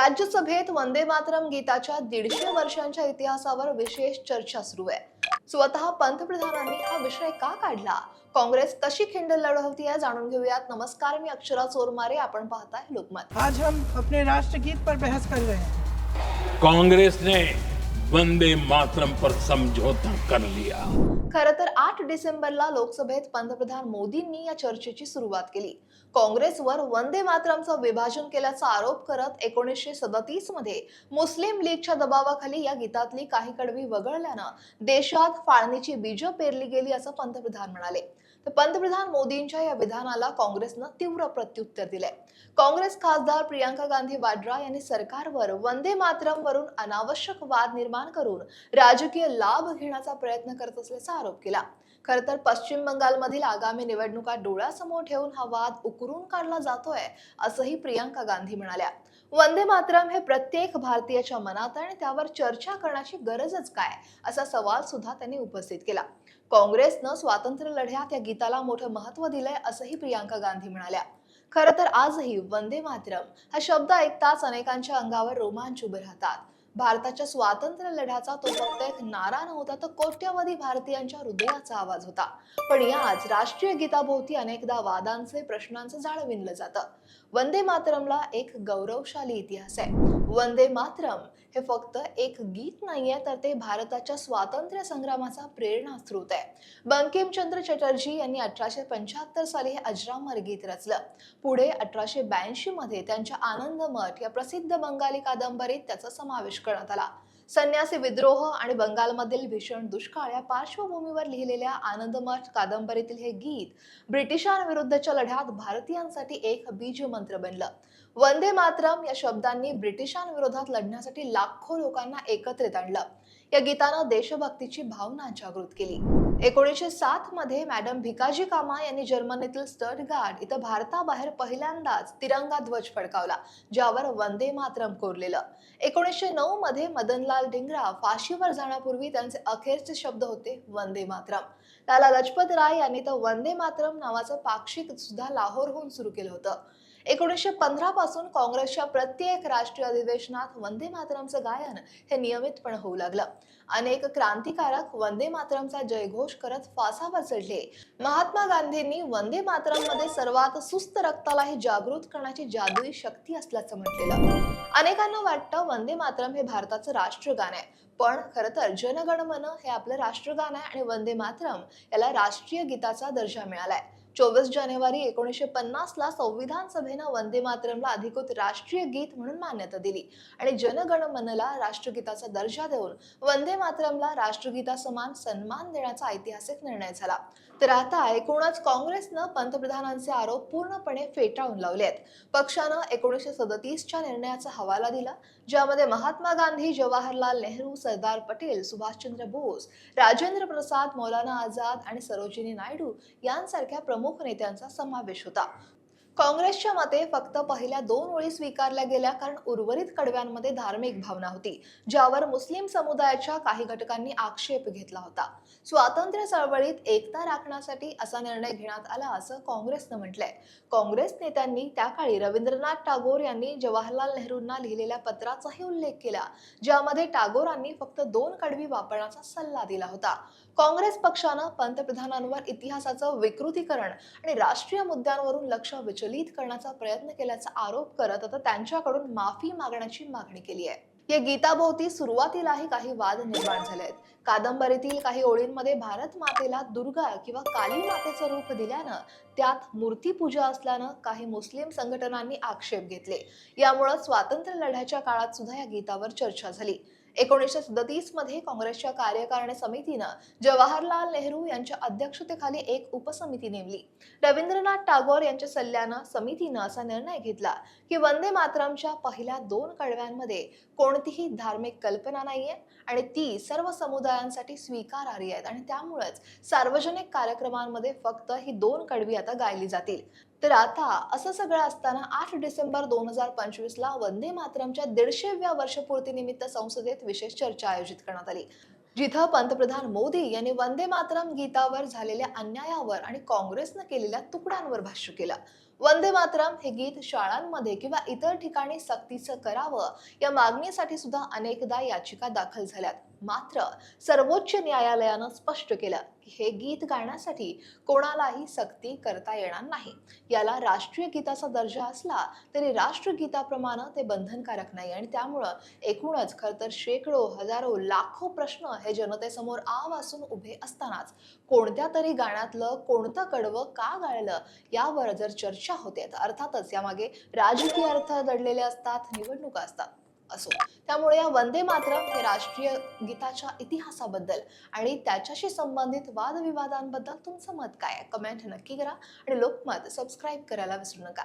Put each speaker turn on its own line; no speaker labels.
राज्यसभेत वंदे मातरम गीताच्या दीडशे वर्षांच्या इतिहासावर विशेष चर्चा सुरू आहे. स्वतः पंतप्रधानांनी हा विषय का काढला? काँग्रेस कशी खिंड लढवती आहे जाणून घेऊयात. नमस्कार मी अक्षरा चोरमारे आपण पाहताय लोकमत.
आज हम अपने राष्ट्रगीत पर बहस कर रहे हैं।
कांग्रेस ने वंदे मातरम पर समझौता कर लिया.
खरं तर आठ डिसेंबरला लोकसभेत पंतप्रधान मोदींनी या चर्चेची सुरुवात केली. काँग्रेसवर वंदे मातरमचं विभाजन केल्याचा आरोप करत एकोणीसशे सदतीसमध्ये मुस्लिम लीगच्या दबावाखाली या गीतातली काही कडवी वगळल्यानं देशात फाळणीची बीज पेरली गेली असं पंतप्रधान म्हणाले. तर पंतप्रधान मोदींच्या या विधानाला काँग्रेसनं तीव्र प्रत्युत्तर दिलंय. काँग्रेस खासदार प्रियांका गांधी वाड्रा यांनी सरकारवर वंदे मातरम वरून अनावश्यक वाद निर्माण करून राजकीय लाभ घेण्याचा प्रयत्न करत असल्याचा आरोप केला. खरं तर पश्चिम बंगालमधील आगामी निवडणुका डोळ्यासमोर ठेवून हा वाद उकरून काढला जातोय असंही प्रियांका गांधी म्हणाल्या. वंदे मातरम हे प्रत्येक भारतीयाच्या मनात आणि त्यावर चर्चा करण्याची गरजच काय? असा सवाल सुद्धा त्यांनी उपस्थित केला. काँग्रेसनं स्वातंत्र्य लढ्यात या गीताला मोठं महत्त्व दिलंय असंही प्रियांका गांधी म्हणाल्या. खरं तर आजही वंदे मातरम हा शब्द ऐकताच अनेकांच्या अंगावर रोमांच उभे राहतात. भारताच्या स्वातंत्र्य लढ्याचा तो फक्त एक नारा नव्हता तर कोट्यवधी भारतीयांच्या हृदयाचा आवाज होता. पण याच राष्ट्रीय गीताभोवती अनेकदा वादांचे प्रश्नांचं जाळं विणलं जातं. वंदे मातरमला एक गौरवशाली इतिहास आहे. वंदे मातरम हे फक्त एक गीत नाहीये तर ते भारताच्या स्वातंत्र्य संग्रामाचा प्रेरणास्रोत आहे. बंकिमचंद्र चटर्जी यांनी अठराशे पंच्याहत्तर साली हे अजरामर गीत रचलं. पुढे अठराशे ब्याऐंशी मध्ये त्यांच्या आनंद मठ या प्रसिद्ध बंगाली कादंबरीत त्याचा समावेश करण्यात आला. संन्यासी विद्रोह आणि बंगालमधील भीषण दुष्काळ या पार्श्वभूमीवर लिहिलेल्या आनंदमठ कादंबरीतील हे गीत ब्रिटिशांविरुद्धच्या लढ्यात भारतीयांसाठी एक बीज मंत्र बनलं. वंदे मातरम या शब्दांनी ब्रिटिशांविरोधात लढण्यासाठी लाखो लोकांना एकत्रित आणलं. या गीतानं देशभक्तीची भावना जागृत केली. एकोणीसशे सात मध्ये मॅडम भिकाजी कामा यांनी जर्मनीतील स्टटगार्ड इथं भारताबाहेर पहिल्यांदाच तिरंगा ध्वज फडकावला ज्यावर वंदे मातरम कोरलेलं. एकोणीसशे नऊ मध्ये मदनलाल ढिंगरा फाशीवर जाण्यापूर्वी त्यांचे अखेरचे शब्द होते वंदे मातरम. लाला लजपत राय यांनी तर वंदे मातरम नावाचं पाक्षिक सुद्धा लाहोरहून सुरू केलं होतं. एकोणीसशे पंधरा पासून काँग्रेसच्या प्रत्येक राष्ट्रीय अधिवेशनात वंदे मातरमचं गायन हे नियमितपणे होऊ लागलं. अनेक क्रांतिकारक वंदे मातरमचा जयघोष करत फासावर चढले महात्मा गांधींनी वंदे मातरममध्ये सर्वात सुस्त रक्तालाही जागृत करण्याची जादुई शक्ती असल्याचं म्हटलेलं. अनेकांना वाटतं वंदे मातरम हे भारताचं राष्ट्रगान आहे. पण खरं तर जनगण मन हे आपलं राष्ट्रगान आहे आणि वंदे मातरम याला राष्ट्रीय गीताचा दर्जा मिळालाय. चोवीस जानेवारी एकोणीसशे पन्नासला संविधान सभेनं वंदे मातरमला अधिकृत राष्ट्रीय गीत म्हणून मान्यता दिली. आणि जनगण मनला राष्ट्रगीताचा दर्जा देऊन वंदे मातरमला राष्ट्रगीता समान सन्मान देण्याचा ऐतिहासिक निर्णय झाला. तर आता एकूणच काँग्रेसनं पंतप्रधानांचे आरोप पूर्णपणे फेटाळून लावले आहेत. पक्षानं एकोणीसशे सदतीसच्या निर्णयाचा हवाला दिला ज्यामध्ये महात्मा गांधी जवाहरलाल नेहरू सरदार पटेल सुभाषचंद्र बोस राजेंद्र प्रसाद मौलाना आझाद आणि सरोजिनी नायडू यांसारख्या प्रमुख प्रमुख नेत्यांचा समावेश होता. काँग्रेसच्या मते फक्त पहिल्या दोन ओळी स्वीकारल्या गेल्या कारण उर्वरित कडव्यांमध्ये धार्मिक भावना होती ज्यावर मुस्लिम समुदायाच्या काही घटकांनी आक्षेप घेतला होता. स्वातंत्र्य चळवळीत एकता राखण्यासाठी असा निर्णय घेण्यात आला असं काँग्रेसनं म्हटलंय. काँग्रेस नेत्यांनी त्या काळी रवींद्रनाथ टागोर यांनी जवाहरलाल नेहरूंना लिहिलेल्या पत्राचाही उल्लेख केला ज्यामध्ये टागोरांनी फक्त दोन कडवी वापरण्याचा सल्ला दिला होता. काँग्रेस पक्षानं पंतप्रधानांवर इतिहासाचं विकृतीकरण आणि राष्ट्रीय मुद्द्यांवरून लक्ष विचलित करण्याचा प्रयत्न केल्याचा आरोप करत आता त्यांच्याकडून माफी मागण्याची मागणी केली आहे. या गीताभोवती सुरुवातीलाही काही वाद निर्माण झाले आहेत कादंबरीतील काही ओळींमध्ये भारत मातेला दुर्गा किंवा काली मातेचं रूप दिल्यानं त्यात मूर्तीपूजा असल्यानं काही मुस्लिम संघटनांनी आक्षेप घेतले. यामुळं स्वातंत्र्य लढ्याच्या काळात सुद्धा या गीतावर चर्चा झाली. एकोणीसशे सदतीसमध्ये काँग्रेसच्या कार्यकारिणी समितीनं जवाहरलाल नेहरू यांच्या अध्यक्षतेखाली एक उपसमिती नेमली. रवींद्रनाथ टागोर यांच्या सल्ल्यानं समितीनं असा निर्णय घेतला की वंदे मातरमच्या पहिल्या दोन कडव्यांमध्ये कोणतीही धार्मिक कल्पना नाहीये आणि ती सर्व समुदायांसाठी स्वीकारार्ह आहेत आणि त्यामुळेच सार्वजनिक कार्यक्रमांमध्ये फक्त ही दोन कडवी आता गायली जातील. तर आता असं सगळं असताना आठ डिसेंबर दोन हजार पंचवीस ला वंदे मातरमच्या दीडशेव्या वर्षपूर्तीनिमित्त संसदेत विशेष चर्चा आयोजित करण्यात आली. जिथं पंतप्रधान मोदी यांनी वंदे मातरम गीतावर झालेल्या अन्यायावर आणि काँग्रेसनं केलेल्या तुकड्यांवर भाष्य केलं. वंदे मातरम हे गीत शाळांमध्ये किंवा इतर ठिकाणी सक्तीचं करावं या मागणीसाठी सुद्धा अनेकदा याचिका दाखल झाल्यात. मात्र सर्वोच्च न्यायालयानं स्पष्ट केलं की हे गीत गाण्यासाठी कोणालाही सक्ती करता येणार नाही. याला राष्ट्रीय गीताचा दर्जा असला तरी राष्ट्रगीताप्रमाणे ते बंधनकारक नाही आणि त्यामुळं एकूणच खर तर शेकडो हजारो लाखो प्रश्न हे जनतेसमोर आव असून उभे असतानाच कोणत्या तरी गाण्यातलं कोणतं कडवं का गाळलं यावर जर चर्चा होते. तर अर्थातच यामागे राजकीय अर्थ दडलेले असतात निवडणुका असतात असो. त्यामुळे या वंदे मातरम हे राष्ट्रीय गीताच्या इतिहासाबद्दल आणि त्याच्याशी संबंधित वादविवादांबद्दल तुमचं मत काय कमेंट नक्की करा आणि लोकमत सबस्क्राईब करायला विसरू नका.